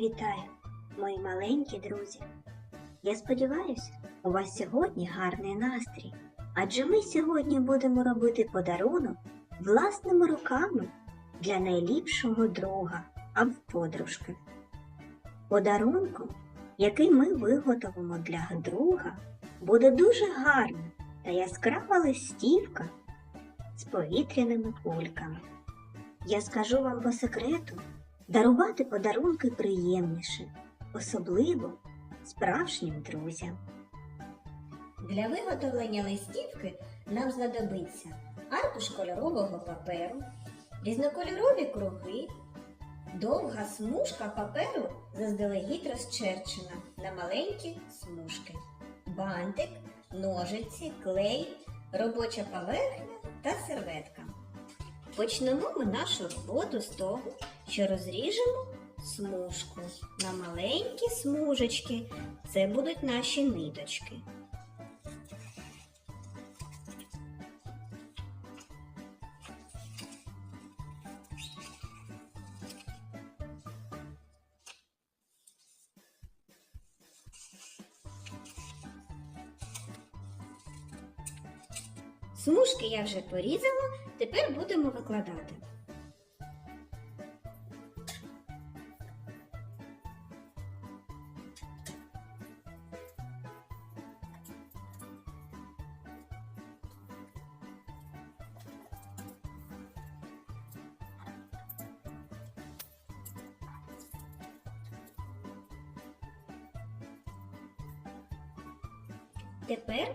Вітаю, мої маленькі друзі. Я сподіваюся, у вас сьогодні гарний настрій, адже ми сьогодні будемо робити подарунок власними руками для найліпшого друга або подружки. Подарунком, який ми виготовимо для друга, буде дуже гарна та яскрава листівка з повітряними кульками. Я скажу вам по секрету, дарувати подарунки приємніше, особливо справжнім друзям. Для виготовлення листівки нам знадобиться аркуш кольорового паперу, різнокольорові круги, довга смужка паперу заздалегідь розчерчена на маленькі смужки, бантик, ножиці, клей, робоча поверхня та серветка. Почнемо ми нашу роботу з того, що розріжемо смужку на маленькі смужечки. Це будуть наші ниточки. Смужки я вже порізала, тепер будемо викладати. Тепер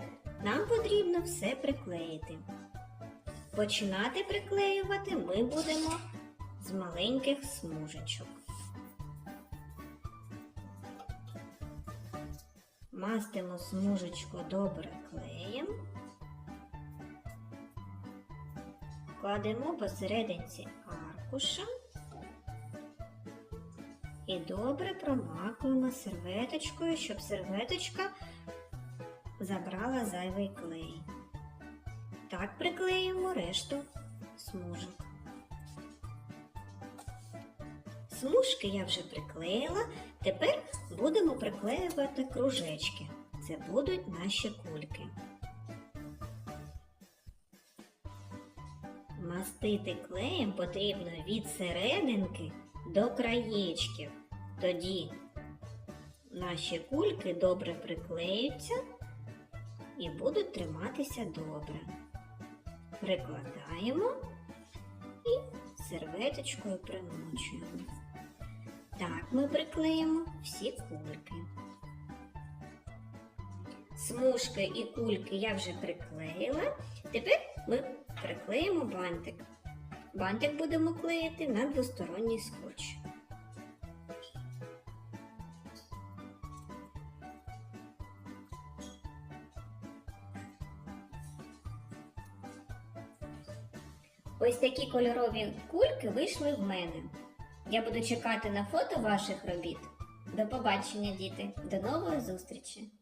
нам потрібно все приклеїти. Починати приклеювати ми будемо з маленьких смужечок. Мастимо смужечку добре клеєм. Кладемо посерединці аркуша і добре промакуємо серветочкою, щоб серветочка забрала зайвий клей. Так приклеїмо решту смужок. Смужки я вже приклеїла, тепер будемо приклеювати кружечки. Це будуть наші кульки. Мастити клеєм потрібно від серединки до краєчків. Тоді наші кульки добре приклеються і будуть триматися добре. Прикладаємо і серветочкою примочуємо. Так ми приклеїмо всі кульки. Смужки і кульки я вже приклеїла. Тепер ми приклеїмо бантик. Бантик будемо клеїти на двосторонній скотч. Ось такі кольорові кульки вийшли в мене. Я буду чекати на фото ваших робіт. До побачення, діти! До нової зустрічі!